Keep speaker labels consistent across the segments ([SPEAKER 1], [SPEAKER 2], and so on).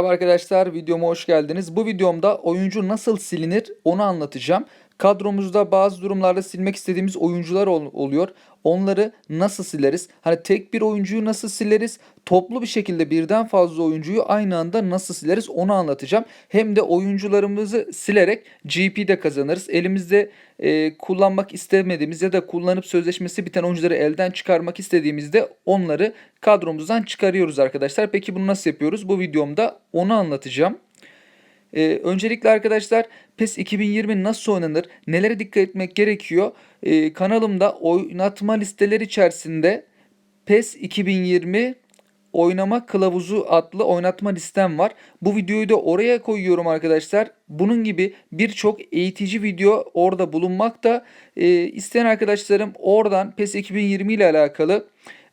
[SPEAKER 1] Merhaba arkadaşlar videoma hoş geldiniz. Bu videomda oyuncu nasıl silinir onu anlatacağım. Kadromuzda bazı durumlarda silmek istediğimiz oyuncular ol- oluyor. Onları nasıl sileriz? Hani tek bir oyuncuyu nasıl sileriz? Toplu bir şekilde birden fazla oyuncuyu aynı anda nasıl sileriz onu anlatacağım. Hem de oyuncularımızı silerek GP de kazanırız. Elimizde e, kullanmak istemediğimiz ya da kullanıp sözleşmesi biten oyuncuları elden çıkarmak istediğimizde onları kadromuzdan çıkarıyoruz arkadaşlar. Peki bunu nasıl yapıyoruz? Bu videomda onu anlatacağım. Ee, öncelikle arkadaşlar PES 2020 nasıl oynanır, nelere dikkat etmek gerekiyor? Ee, kanalımda oynatma listeleri içerisinde PES 2020 oynama kılavuzu adlı oynatma listem var. Bu videoyu da oraya koyuyorum arkadaşlar. Bunun gibi birçok eğitici video orada bulunmakta. Ee, isteyen arkadaşlarım oradan PES 2020 ile alakalı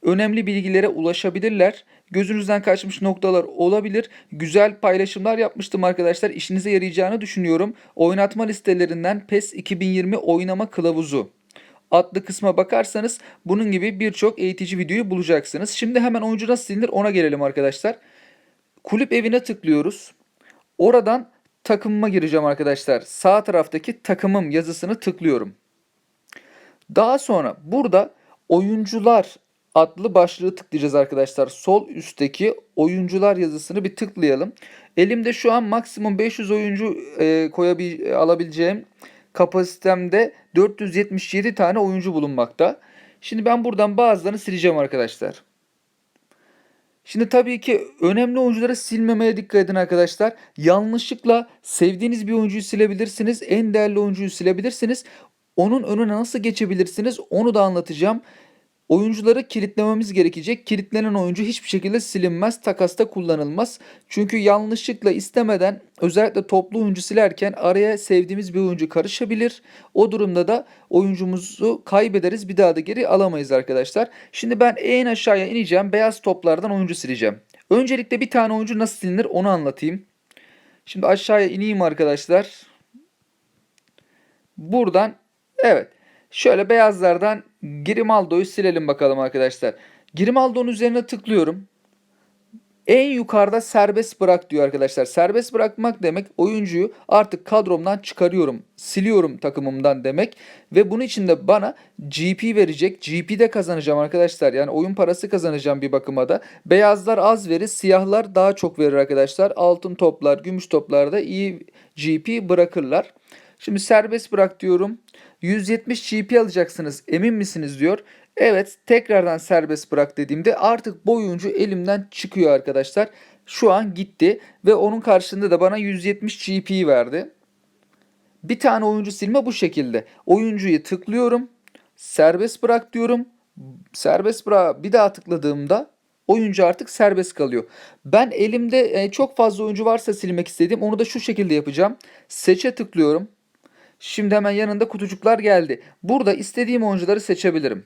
[SPEAKER 1] önemli bilgilere ulaşabilirler. Gözünüzden kaçmış noktalar olabilir. Güzel paylaşımlar yapmıştım arkadaşlar. İşinize yarayacağını düşünüyorum. Oynatma listelerinden PES 2020 oynama kılavuzu adlı kısma bakarsanız bunun gibi birçok eğitici videoyu bulacaksınız. Şimdi hemen oyuncu nasıl silinir ona gelelim arkadaşlar. Kulüp evine tıklıyoruz. Oradan takımıma gireceğim arkadaşlar. Sağ taraftaki takımım yazısını tıklıyorum. Daha sonra burada oyuncular adlı başlığı tıklayacağız arkadaşlar. Sol üstteki oyuncular yazısını bir tıklayalım. Elimde şu an maksimum 500 oyuncu e, koyabil alabileceğim kapasitemde 477 tane oyuncu bulunmakta. Şimdi ben buradan bazılarını sileceğim arkadaşlar. Şimdi tabii ki önemli oyuncuları silmemeye dikkat edin arkadaşlar. Yanlışlıkla sevdiğiniz bir oyuncuyu silebilirsiniz. En değerli oyuncuyu silebilirsiniz. Onun önüne nasıl geçebilirsiniz onu da anlatacağım. Oyuncuları kilitlememiz gerekecek. Kilitlenen oyuncu hiçbir şekilde silinmez, takasta kullanılmaz. Çünkü yanlışlıkla istemeden özellikle toplu oyuncu silerken araya sevdiğimiz bir oyuncu karışabilir. O durumda da oyuncumuzu kaybederiz. Bir daha da geri alamayız arkadaşlar. Şimdi ben en aşağıya ineceğim. Beyaz toplardan oyuncu sileceğim. Öncelikle bir tane oyuncu nasıl silinir onu anlatayım. Şimdi aşağıya ineyim arkadaşlar. Buradan evet Şöyle beyazlardan Grimaldo'yu silelim bakalım arkadaşlar. Grimaldo'nun üzerine tıklıyorum. En yukarıda serbest bırak diyor arkadaşlar. Serbest bırakmak demek oyuncuyu artık kadromdan çıkarıyorum, siliyorum takımımdan demek. Ve bunun için de bana GP verecek. GP'de kazanacağım arkadaşlar. Yani oyun parası kazanacağım bir bakıma da. Beyazlar az verir, siyahlar daha çok verir arkadaşlar. Altın toplar, gümüş toplar da iyi GP bırakırlar. Şimdi serbest bırak diyorum. 170 GP alacaksınız emin misiniz diyor. Evet tekrardan serbest bırak dediğimde artık bu oyuncu elimden çıkıyor arkadaşlar. Şu an gitti ve onun karşılığında da bana 170 GP verdi. Bir tane oyuncu silme bu şekilde. Oyuncuyu tıklıyorum. Serbest bırak diyorum. Serbest bırak bir daha tıkladığımda oyuncu artık serbest kalıyor. Ben elimde e, çok fazla oyuncu varsa silmek istediğim onu da şu şekilde yapacağım. Seçe tıklıyorum. Şimdi hemen yanında kutucuklar geldi. Burada istediğim oyuncuları seçebilirim.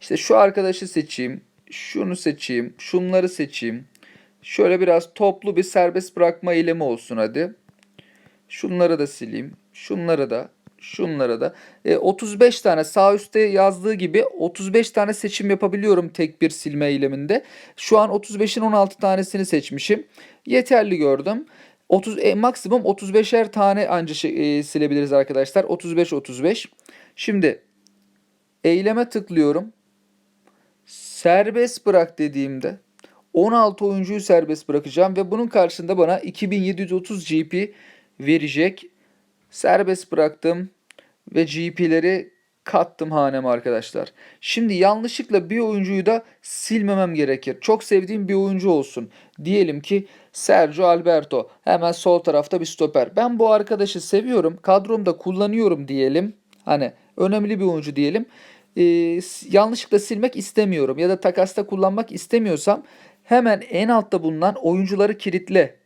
[SPEAKER 1] İşte şu arkadaşı seçeyim. Şunu seçeyim. Şunları seçeyim. Şöyle biraz toplu bir serbest bırakma eylemi olsun hadi. Şunları da sileyim. Şunları da. Şunları da. E, 35 tane sağ üstte yazdığı gibi 35 tane seçim yapabiliyorum tek bir silme eyleminde. Şu an 35'in 16 tanesini seçmişim. Yeterli gördüm. 30 e, maksimum 35'er tane anca şey, e, silebiliriz arkadaşlar. 35 35. Şimdi eyleme tıklıyorum. Serbest bırak dediğimde 16 oyuncuyu serbest bırakacağım ve bunun karşında bana 2730 GP verecek. Serbest bıraktım ve GP'leri kattım haneme arkadaşlar. Şimdi yanlışlıkla bir oyuncuyu da silmemem gerekir. Çok sevdiğim bir oyuncu olsun. Diyelim ki Sergio Alberto. Hemen sol tarafta bir stoper. Ben bu arkadaşı seviyorum. Kadromda kullanıyorum diyelim. Hani önemli bir oyuncu diyelim. Ee, yanlışlıkla silmek istemiyorum ya da takasta kullanmak istemiyorsam hemen en altta bulunan oyuncuları kilitle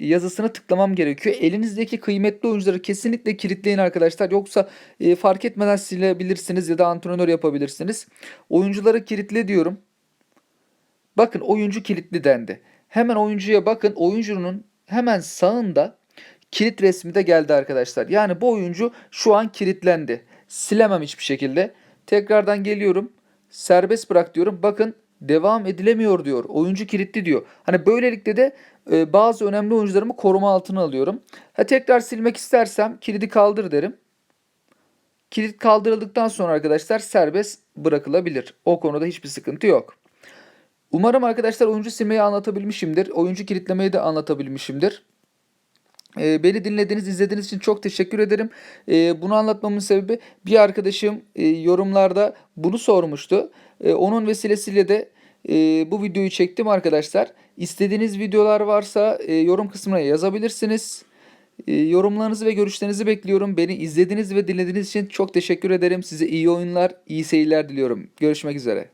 [SPEAKER 1] yazısını tıklamam gerekiyor. Elinizdeki kıymetli oyuncuları kesinlikle kilitleyin arkadaşlar. Yoksa e, fark etmeden silebilirsiniz ya da antrenör yapabilirsiniz. Oyuncuları kilitle diyorum. Bakın oyuncu kilitli dendi. Hemen oyuncuya bakın. Oyuncunun hemen sağında kilit resmi de geldi arkadaşlar. Yani bu oyuncu şu an kilitlendi. Silemem hiçbir şekilde. Tekrardan geliyorum. Serbest bırak diyorum. Bakın devam edilemiyor diyor. Oyuncu kilitli diyor. Hani böylelikle de e, bazı önemli oyuncularımı koruma altına alıyorum. Ha tekrar silmek istersem kilidi kaldır derim. Kilit kaldırıldıktan sonra arkadaşlar serbest bırakılabilir. O konuda hiçbir sıkıntı yok. Umarım arkadaşlar oyuncu silmeyi anlatabilmişimdir. Oyuncu kilitlemeyi de anlatabilmişimdir. Ee, beni dinlediğiniz, izlediğiniz için çok teşekkür ederim. Ee, bunu anlatmamın sebebi bir arkadaşım e, yorumlarda bunu sormuştu. Ee, onun vesilesiyle de e, bu videoyu çektim arkadaşlar. İstediğiniz videolar varsa e, yorum kısmına yazabilirsiniz. E, yorumlarınızı ve görüşlerinizi bekliyorum. Beni izlediğiniz ve dinlediğiniz için çok teşekkür ederim. Size iyi oyunlar, iyi seyirler diliyorum. Görüşmek üzere.